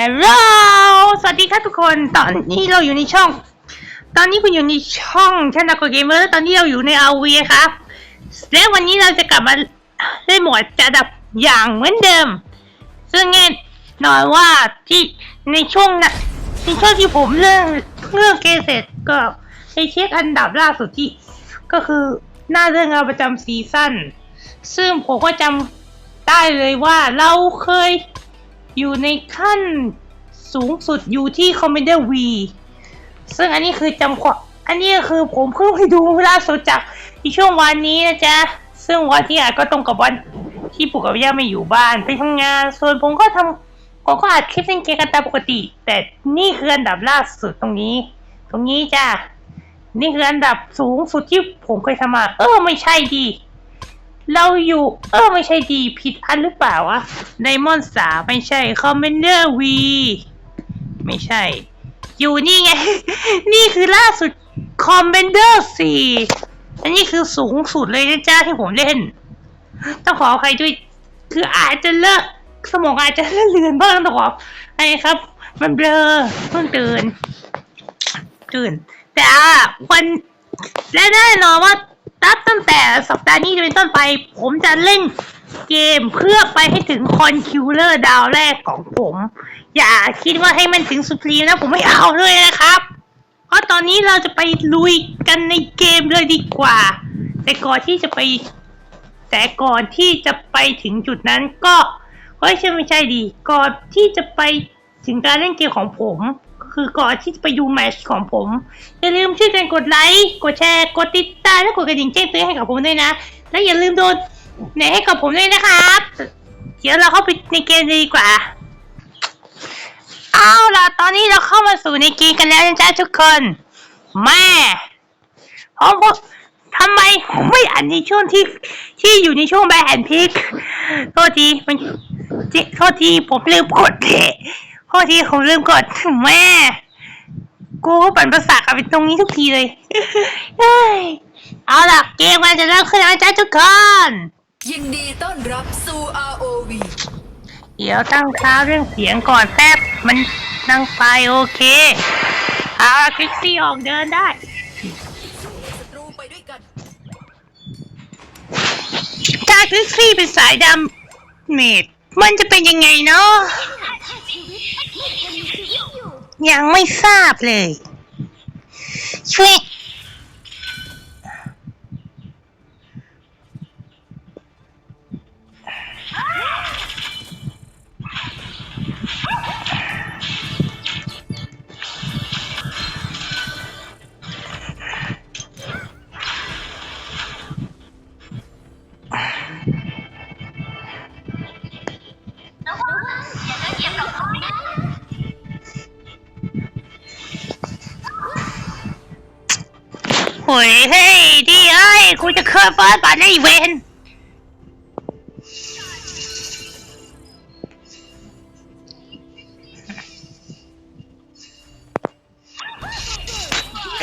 Hello สวัสดีครับทุกคน ตอนนี้เราอยู่ในช่อง ตอนนี้คุณอยู่ในช่องชนะกเกมเมอร์ตอนนี้เราอยู่ในอาวีครับ และวันนี้เราจะกลับมาเล่นหมดจะดับอย่างเหมือนเดิม ซึ่งแน่นอนว่าที่ในช่วงนะในช่วงที่ผมเรื่องเรื่องเกมเสร็จก็ไปเช็คอันดับล่าสุดที่ ก็คือหน้าเรื่องราประจำซีซั่น ซึ่งผมก็จำได้เลยว่าเราเคย อยู่ในขั้นสูงสุดอยู่ที่ Commander V ซึ่งอันนี้คือจำความอันนี้คือผมเพิ่งไปดูล่าสุดจากที่ช่วงวันนี้นะจ๊ะ ซึ่งวันที่อาจก็ตรงกับวันที่ปู่กับย่าไม่อยู่บ้านไปทำงาน ส่วนผมก็ทำผมก็อัดคลิปเล่นเกมกันตามปกติ แต่นี่คืออันดับล่าสุดตรงนี้ ตรงนี้จ้ะ นี่คืออันดับสูงสุดที่ผมเคยทำมา เออไม่ใช่ดี เราอยู่ เออไม่ใช่ดีผิดอันหรือเปล่าวะไดมอนด์สาไม่ใช่คอมเมนเดอร์วีไม่ใช่ อยู่นี่ไง นี่คือล่าสุดคอมเมนเดอร์สี่อันนี้คือสูงสุดเลยนะจ้าที่ผมเล่น ต้องขออภัยด้วย คืออาจจะเลอะสมองอาจจะเลอะเลือนบ้างต้องขอไอ้ครับ มันเบลอเพิ่งตื่นตื่นแต่วันและแน่นอนว่า นับตั้งแต่สัปดาห์นี้จะเป็นต้นไป ผมจะเล่นเกมเพื่อไปให้ถึงคอนคิวเลอร์ดาวแรกของผม อย่าคิดว่าให้มันถึงสุพรีมนะผมไม่เอาเลยนะครับ เพราะตอนนี้เราจะไปลุยกันในเกมเลยดีกว่า แต่ก่อนที่จะไป แต่ก่อนที่จะไปถึงจุดนั้นก็เฮ้ยใช่ไม่ใช่ดี ก่อนที่จะไปถึงการเล่นเกมของผม คือก่อนที่จะไปดูแมชของผม อย่าลืมช่วยกันกดไลค์ กดแชร์ กดติดตามและกดกระดิ่งแจ้งเตือนให้กับผมด้วยนะ และอย่าลืมโดนเนให้กับผมด้วยนะครับ เดี๋ยวเราเข้าไปในเกมดีกว่า เอาล่ะตอนนี้เราเข้ามาสู่ในเกมกันแล้วนะจ๊ะทุกคน แม่ผมก็ทำไมผมไม่อ่านในช่วงที่ที่อยู่ในช่วงแบนพิกโทษทีมันโทษทีผมลืมกดเล ยโทษทีผมลืมกดแม่ กูก็ปั่นประสาทกับไปตรงนี้ทุกทีเลยเฮ้ยเอาล่ะเกมมันจะเริ่มขึ้นแล้วนะจ๊ะทุกคนยินดีต้อนรับสู่ ROV เดี๋ยวตั้งค่าเรื่องเสียงก่อนแป๊บ มันนั่งไฟโอเค เอาล่ะคลิกซี่ออกเดินได้ศัตรูไปด้วยกันถ้าคลิกซี่เป็นสายดำเมด มันจะเป็นยังไงเนาะยังไม่ทราบเลยช่วย โอ้ยเฮ้ยดีเอ้ยกูจะเคยเฟิร์สบัตรในอีเวน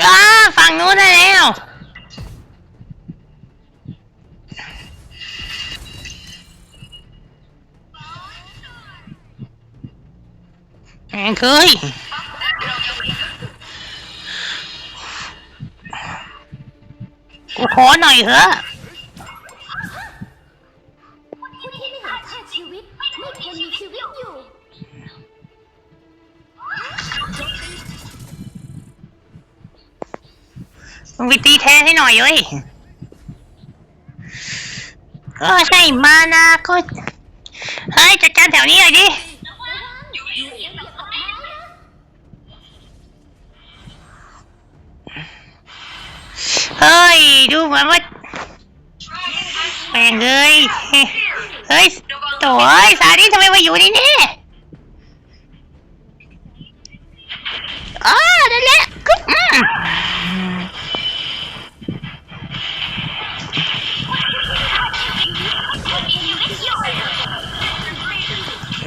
อ่าฝั่งนู้นได้แล้วแม่งเคย ขอหน่อยเถอะผู้ที่ไม่เห็นค่าชีวิตไม่ควรมีชีวิตอยู่มึงไปตีแทนให้หน่อยเว้ยก็ใช่มานะก็เฮ้ยจัดการแถวนี้หน่อยดิ เฮ้ย ดูเหมือนว่าแม่งเลยเฮ้ยโถ่เอ้ยสานี่ทำไมมาอยู่ในนี่อ๋อนั่นแหละกึ๊บอืม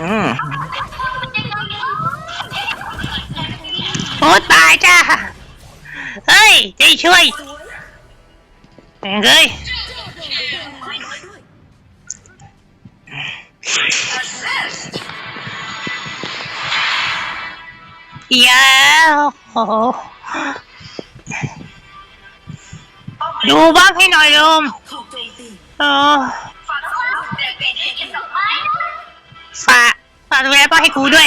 อืมโอ้ตายจ้า เฮ้ยใจช่วยแม่ง เลยเเดี๋ยวโอดูบ้างให้หน่อยโยมเออฝากฝากดูแลบ้าให้กูด้วย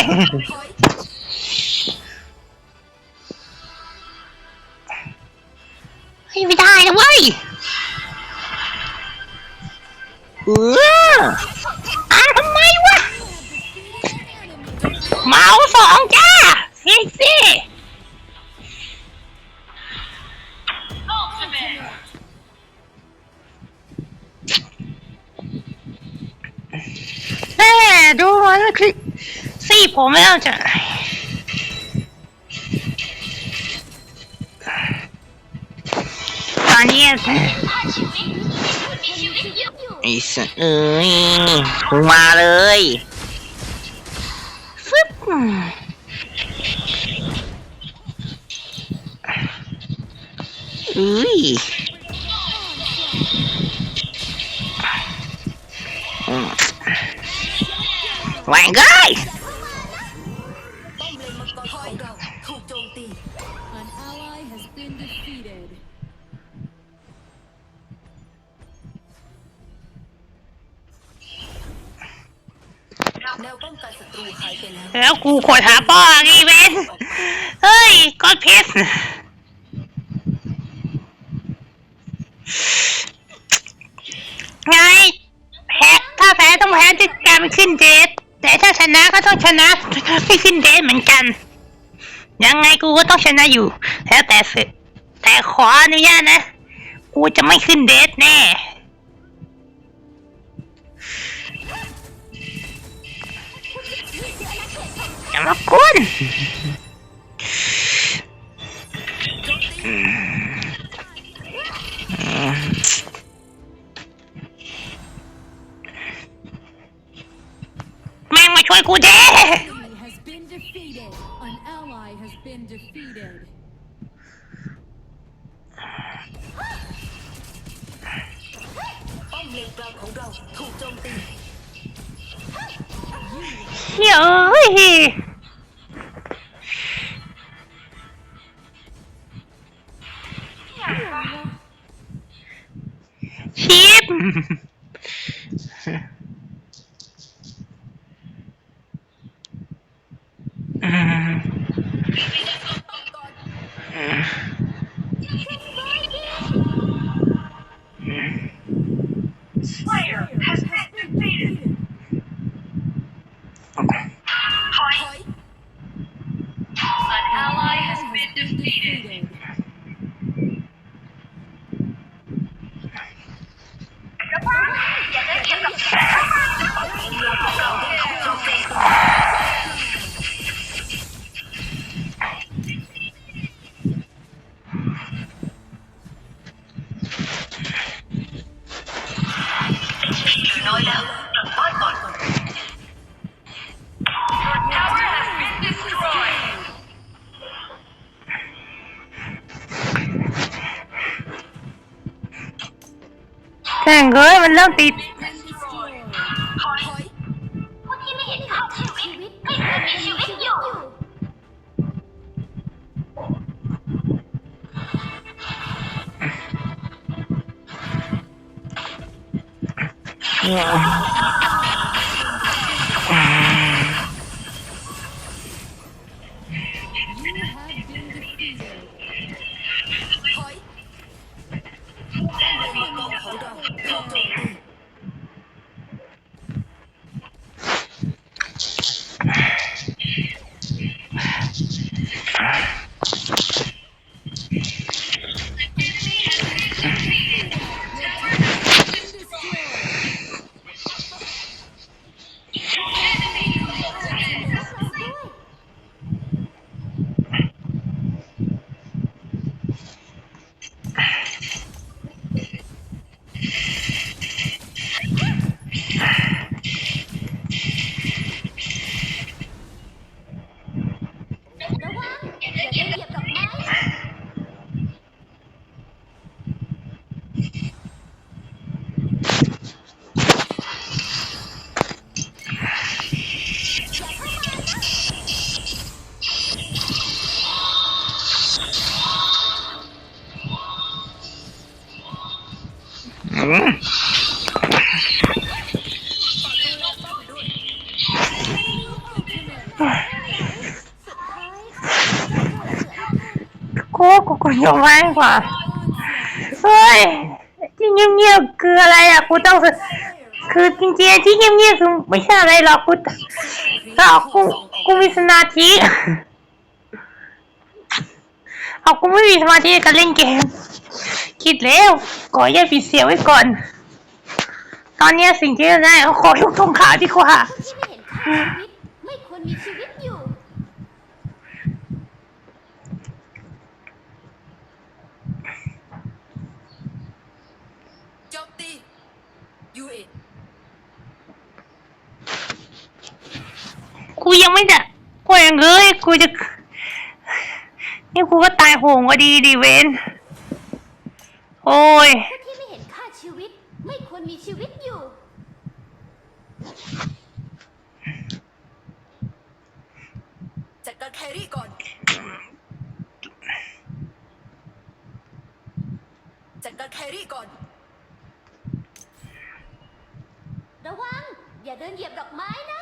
ไม่ได้นะเว้ย เอออ่าทำไมวะ เมาสองจ้าเฮ้ยสิแม่ดูมันคือสี่ผมไม่ต้องจะตอนนี้ ไอ้สัสเอ้ยมึงมาเลยฟึบอุ้ยอืมแหวงเอ้ยป้อมเลนมังกรของเราถูกโจมตี An ally has been defeated. กันศัตรูหายไปแล้วแล้วกูขดหาป้ออีเวนเฮ้ยก้อนเพชรไงแพ้ถ้าแพ้ต้องแพ้ที่การไม่ขึ้นเดทแต่ถ้าชนะก็ต้องชนะไม่ขึ้นเดทเหมือนกัน ยังไงกูก็ต้องชนะอยู่ แล้วแต่สึกแต่ขออนุญาตนะ กูจะไม่ขึ้นเดทแน่ อย่ามากวนแม่งมาช่วยกูเด้ Enemy has been defeated. An ally has been defeated. ป้อมเลนกลางของเราถูกโจมตี เฮ้ยเอ้ยชิป completed. แต่งเอ้ยมันเริ่มติด กูกูกูยอมไว้กว่าเฮ้ยที่เงียบๆคืออะไรอะกูต้องคือจริงๆที่เงียบๆคือไม่ใช่อะไรหรอกกูก็กูกูมีสมาธิเอากูไม่มีสมาธิในการเล่นเกมคิดแล้วขอแยกปิดเสียไว้ก่อน ตอนนี้สิ่งที่จะได้ก็ขอยกธงขาวดีกว่า ผู้ที่ไม่เห็นค่าชีวิต ไม่ควรมีชีวิตอยู่ โจมตียูเอ็ด กู ยังไม่ได้กูยังเลยกูจะ นี่กูก็ตายโหงก็ดีดีเวนโอ้ยผู้ที่ไม่เห็นค่าชีวิต ไม่ควรมีชีวิตอยู่ จัดการแครี่ก่อน จัดการแครี่ก่อน ระวัง อย่าเดินเหยียบดอกไม้นะ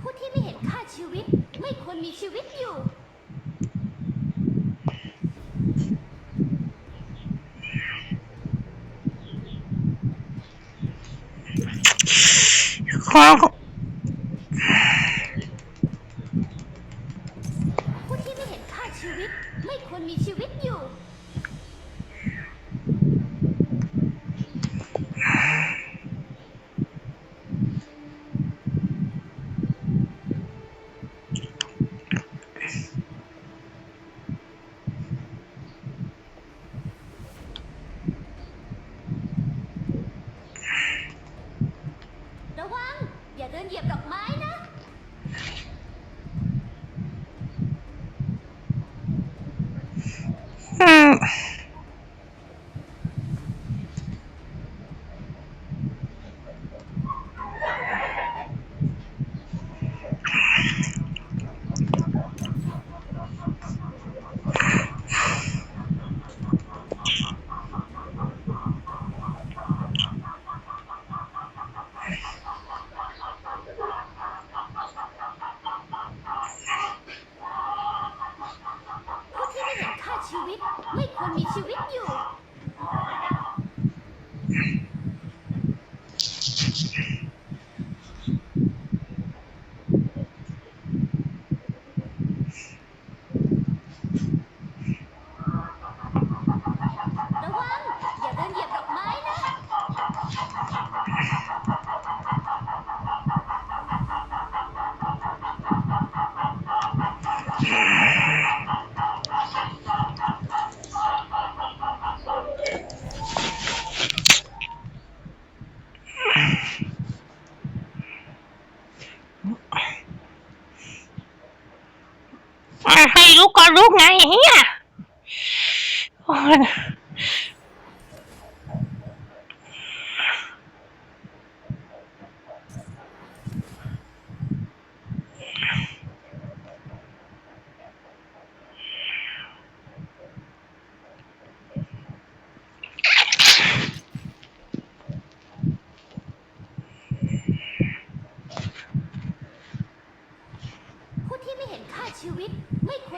ผู้ที่ไม่เห็นค่าชีวิต ไม่คว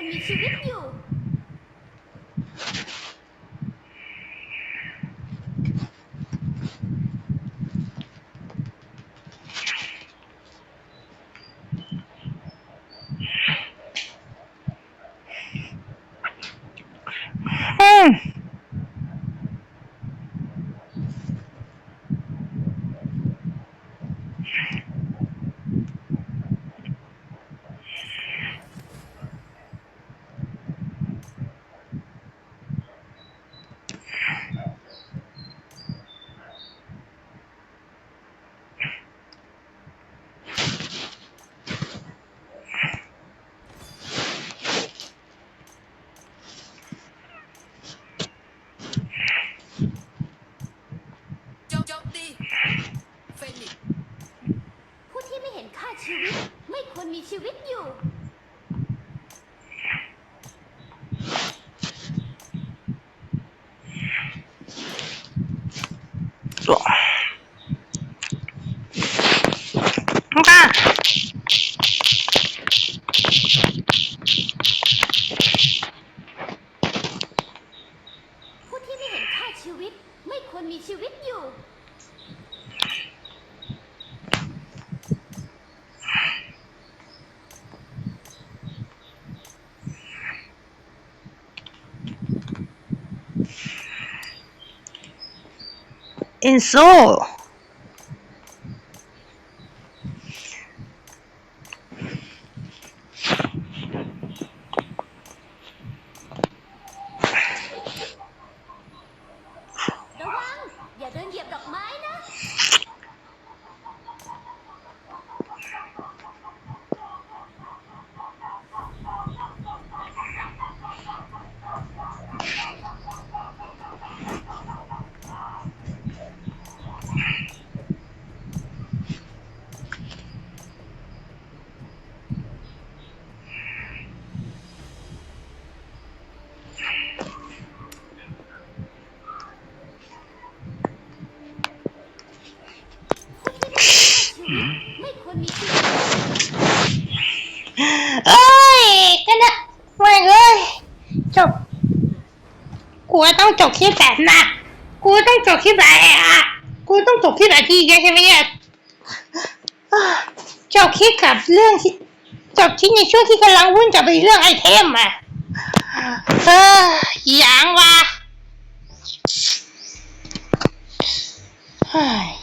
Misi. ควรมีชีวิตอยู่ น้องตา ผู้ที่ไม่เห็นค่าชีวิต ไม่ควรมีชีวิตอยู่ เอนโซ ระวัง อย่าเดินเหยียบดอกไม้นะ ไม่ควรมีชีวิต เอ้ยกันนะไม่งเอ้ยจบ กูต้องจบคลิปแบบนะกูต้อง จบคลิปแบบอะกูต้องจบคลิปแบบที่เยอะใช่ไหมเนี่ยอะจบคลิปกับเรื่องที่จบที่ในช่วงที่กำลังวุ่นจะไปเรื่องไอเทมอะเอออย่างวะเฮ้ย